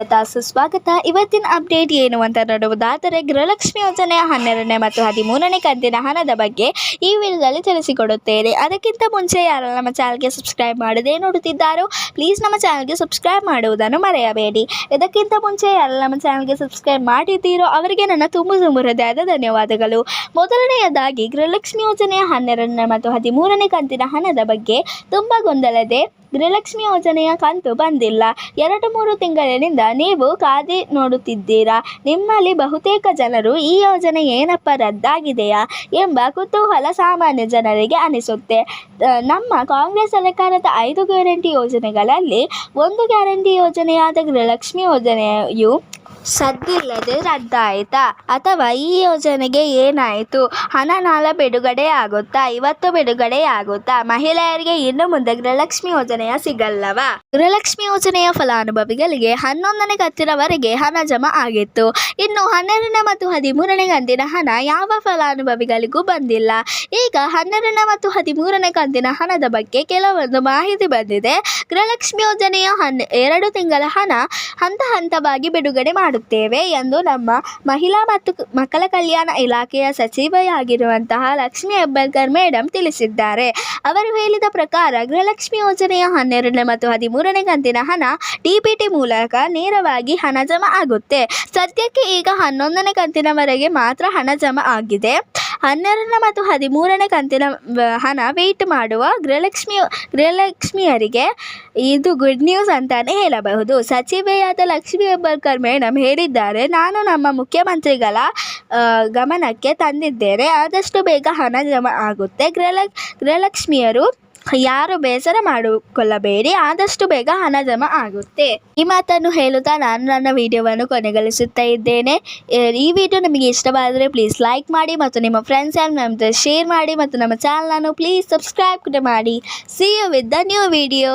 ಸ್ವಾಗತ. ಸುಸ್ವಾಗತ ಇವತ್ತಿನ ಅಪ್ಡೇಟ್ ಏನು ಅಂತ ನೋಡುವುದಾದರೆ ಗೃಹಲಕ್ಷ್ಮಿ ಯೋಜನೆಯ ಹನ್ನೆರಡನೇ ಮತ್ತು ಹದಿಮೂರನೇ ಕಂತಿನ ಹಣದ ಬಗ್ಗೆ ಈ ವಿಡಿಯೋದಲ್ಲಿ ತಿಳಿಸಿಕೊಡುತ್ತೇನೆ. ಅದಕ್ಕಿಂತ ಮುಂಚೆ ಯಾರು ನಮ್ಮ ಚಾನಲ್ಗೆ ಸಬ್ಸ್ಕ್ರೈಬ್ ಮಾಡದೇ ನೋಡುತ್ತಿದ್ದಾರೋ ಪ್ಲೀಸ್ ನಮ್ಮ ಚಾನಲ್ಗೆ ಸಬ್ಸ್ಕ್ರೈಬ್ ಮಾಡುವುದನ್ನು ಮರೆಯಬೇಡಿ. ಇದಕ್ಕಿಂತ ಮುಂಚೆ ಯಾರು ನಮ್ಮ ಚಾನಲ್ಗೆ ಸಬ್ಸ್ಕ್ರೈಬ್ ಮಾಡಿದ್ದೀರೋ ಅವರಿಗೆ ನನ್ನ ತುಂಬ ತುಂಬ ಹೃದಯದ ಧನ್ಯವಾದಗಳು. ಮೊದಲನೆಯದಾಗಿ ಗೃಹಲಕ್ಷ್ಮಿ ಯೋಜನೆಯ ಹನ್ನೆರಡನೇ ಮತ್ತು ಹದಿಮೂರನೇ ಕಂತಿನ ಹಣದ ಬಗ್ಗೆ ತುಂಬ ಗೊಂದಲದೆ ಗೃಹಲಕ್ಷ್ಮಿ ಯೋಜನೆಯ ಕಂತು ಬಂದಿಲ್ಲ. ಎರಡು ಮೂರು ತಿಂಗಳಿನಿಂದ ನೀವು ಕಾದಿ ನೋಡುತ್ತಿದ್ದೀರಾ? ನಿಮ್ಮಲ್ಲಿ ಬಹುತೇಕ ಜನರು ಈ ಯೋಜನೆ ಏನಪ್ಪ ರದ್ದಾಗಿದೆಯಾ ಎಂಬ ಕುತೂಹಲ ಸಾಮಾನ್ಯ ಜನರಿಗೆ ಅನಿಸುತ್ತೆ. ನಮ್ಮ ಕಾಂಗ್ರೆಸ್ ಸರ್ಕಾರದ ಐದು ಗ್ಯಾರಂಟಿ ಯೋಜನೆಗಳಲ್ಲಿ ಒಂದು ಗ್ಯಾರಂಟಿ ಯೋಜನೆಯಾದ ಗೃಹಲಕ್ಷ್ಮಿ ಯೋಜನೆಯು ಸದ್ದಿಲ್ಲದೆ ರದ್ದಾಯಿತಾ? ಅಥವಾ ಈ ಯೋಜನೆಗೆ ಏನಾಯಿತು? ಹಣ ನಾಳೆ ಬಿಡುಗಡೆ ಆಗುತ್ತಾ? ಇವತ್ತು ಬಿಡುಗಡೆ ಆಗುತ್ತಾ? ಮಹಿಳೆಯರಿಗೆ ಇನ್ನು ಮುಂದೆ ಗೃಹಲಕ್ಷ್ಮಿ ಯೋಜನೆಯ ಸಿಗಲ್ಲವಾ? ಗೃಹಲಕ್ಷ್ಮಿ ಯೋಜನೆಯ ಫಲಾನುಭವಿಗಳಿಗೆ ಹನ್ನೊಂದನೇ ಕಂತಿನವರೆಗೆ ಹಣ ಜಮಾ ಆಗಿತ್ತು. ಇನ್ನು ಹನ್ನೆರಡನೇ ಮತ್ತು ಹದಿಮೂರನೇ ಕಂತಿನ ಹಣ ಯಾವ ಫಲಾನುಭವಿಗಳಿಗೂ ಬಂದಿಲ್ಲ. ಈಗ ಹನ್ನೆರಡನೇ ಮತ್ತು ಹದಿಮೂರನೇ ಕಂತಿನ ಹಣದ ಬಗ್ಗೆ ಕೆಲವೊಂದು ಮಾಹಿತಿ ಬಂದಿದೆ. ಗೃಹಲಕ್ಷ್ಮಿ ಯೋಜನೆಯ ಹನ್, ಎರಡು ತಿಂಗಳ ಹಣ ಹಂತ ಹಂತವಾಗಿ ಬಿಡುಗಡೆ ಮಾಡುತ್ತೇವೆ ಎಂದು ನಮ್ಮ ಮಹಿಳಾ ಮತ್ತು ಮಕ್ಕಳ ಕಲ್ಯಾಣ ಇಲಾಖೆಯ ಸಚಿವೆಯಾಗಿರುವಂತಹ ಲಕ್ಷ್ಮಿ ಹೆಬ್ಬಾಳ್ಕರ್ ಮೇಡಮ್ ತಿಳಿಸಿದ್ದಾರೆ. ಅವರು ಹೇಳಿದ ಪ್ರಕಾರ ಗೃಹಲಕ್ಷ್ಮಿ ಯೋಜನೆಯ ಹನ್ನೆರಡನೇ ಮತ್ತು ಹದಿಮೂರನೇ ಕಂತಿನ ಹಣ ಡಿಬಿಟಿ ಮೂಲಕ ನೇರವಾಗಿ ಹಣ ಜಮಾ ಆಗುತ್ತೆ. ಸದ್ಯಕ್ಕೆ ಈಗ ಹನ್ನೊಂದನೇ ಕಂತಿನವರೆಗೆ ಮಾತ್ರ ಹಣ ಜಮಾ ಆಗಿದೆ. ಹನ್ನೆರಡನೇ ಮತ್ತು ಹದಿಮೂರನೇ ಕಂತಿನ ಹಣ ವೆಯ್ಟ್ ಮಾಡುವ ಗೃಹಲಕ್ಷ್ಮಿ, ಗೃಹಲಕ್ಷ್ಮಿಯರಿಗೆ ಇದು ಗುಡ್ ನ್ಯೂಸ್ ಅಂತಾನೆ ಹೇಳಬಹುದು. ಸಚಿವೆಯಾದ ಲಕ್ಷ್ಮೀ ಹೆಬ್ಬಾಳ್ಕರ್ ಮೇಡಮ್ ಹೇಳಿದ್ದಾರೆ, ನಾನು ನಮ್ಮ ಮುಖ್ಯಮಂತ್ರಿಗಳ ಗಮನಕ್ಕೆ ತಂದಿದ್ದೇನೆ. ಆದಷ್ಟು ಬೇಗ ಹಣ ಜಮಾ ಆಗುತ್ತೆ. ಗೃಹಲ, ಗೃಹಲಕ್ಷ್ಮಿಯರು ಯಾರು ಬೇಸರ ಮಾಡಿಕೊಳ್ಳಬೇಡಿ, ಆದಷ್ಟು ಬೇಗ ಹಣ ಜಮಾ ಆಗುತ್ತೆ. ಈ ಮಾತನ್ನು ಹೇಳುತ್ತಾ ನಾನು ನನ್ನ ವಿಡಿಯೋವನ್ನು ಕೊನೆಗೊಳಿಸುತ್ತಾ ಇದ್ದೇನೆ. ಈ ವಿಡಿಯೋ ನಿಮಗೆ ಇಷ್ಟವಾದರೆ ಪ್ಲೀಸ್ ಲೈಕ್ ಮಾಡಿ ಮತ್ತು ನಿಮ್ಮ ಫ್ರೆಂಡ್ಸ್ ಆ್ಯಂಡ್ ನಮ್ಮ ಶೇರ್ ಮಾಡಿ ಮತ್ತು ನಮ್ಮ ಚಾನಲನ್ನು ಪ್ಲೀಸ್ ಸಬ್ಸ್ಕ್ರೈಬ್ ಕೂಡ ಮಾಡಿ. See you with the new video